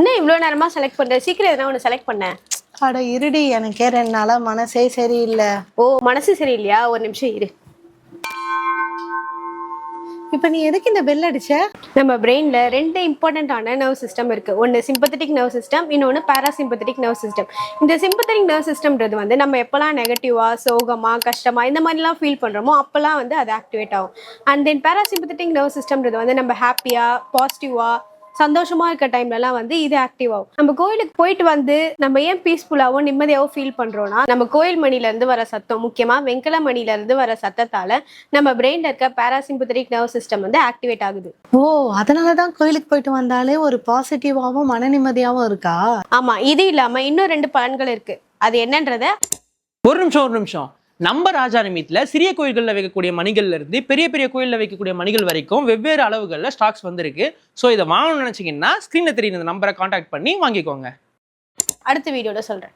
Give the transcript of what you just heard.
என்ன இவ்வளோ நேரமா செலக்ட் பண்ற? சீக்கிரம் எதனா ஒன்று செலக்ட் பண்ண. அட இருடி எனக்கே ரெண்டு நாளா மனசே சரியில்லை. ஓ மனசு சரியில்லையா? ஒரு நிமிஷம் இரு. இப்ப நீ எதுக்கு இந்த பெல் அடிச்ச? நம்ம பிரெயின்ல ரெண்டு இம்பார்ட்டன்டான நர்வ் சிஸ்டம் இருக்கு. ஒன்று சிம்பத்தட்டிக் நர்வ் சிஸ்டம் இன்னொன்று பாராசிம்பத்தட்டிக் நர்வ் சிஸ்டம் இந்த சிம்பத்தட்டிக் நர்வ் சிஸ்டம்ன்றது வந்து நம்ம எப்போல்லாம் நெகட்டிவா சோகமா கஷ்டமா இந்த மாதிரிலாம் ஃபீல் பண்றோமோ அப்போல்லாம் வந்து அது ஆக்டிவேட் ஆகும். அண்ட் தென் பாராசிம்பத்தட்டிக் நர்வ் சிஸ்டம்ன்றது வந்து நம்ம ஹாப்பியா பாசிட்டிவா சந்தோஷமா இருக்க டைம்லலாம் வந்து இது ஆக்டிவ் ஆகும். நம்ம கோயிலுக்கு போயிட்டு வந்து நம்ம ஏன் பீஸ்ஃபுல்லாகவும் நிம்மதியாகவும் ஃபீல் பண்றோம்னா நம்ம கோயில் மணில இருந்து வர சத்தம் முக்கியமா வெங்கல மணில இருந்து வர சத்தத்தால நம்ம பிரெயின்ல இருக்க பாராசிம்பத்தட்டிக் நர்வ் சிஸ்டம் வந்து ஆக்டிவேட் ஆகுது. ஓ அதனாலதான் கோயிலுக்கு போயிட்டு வந்தாலே ஒரு பாசிட்டிவாவும் மன நிம்மதியாவும் இருக்கா? ஆமா இது இல்லாம இன்னும் ரெண்டு பலன்கள் இருக்கு. அது என்னன்றத ஒரு நிமிஷம் ஒரு நிமிஷம். நம்ம ராஜா நிமித்ல சிறிய கோயில்களில் வைக்கக்கூடிய மணிகள்ல இருந்து பெரிய பெரிய கோயிலில் வைக்கக்கூடிய மணிகள் வரைக்கும் வெவ்வேறு அளவுகளில் ஸ்டாக்ஸ் வந்திருக்கு. ஸோ இதை வாங்கணும்னு நினச்சிங்கன்னா ஸ்க்ரீனில் தெரியுற இந்த நம்பரை காண்டாக்ட் பண்ணி வாங்கிக்கோங்க. அடுத்த வீடியோவில் சொல்கிறேன்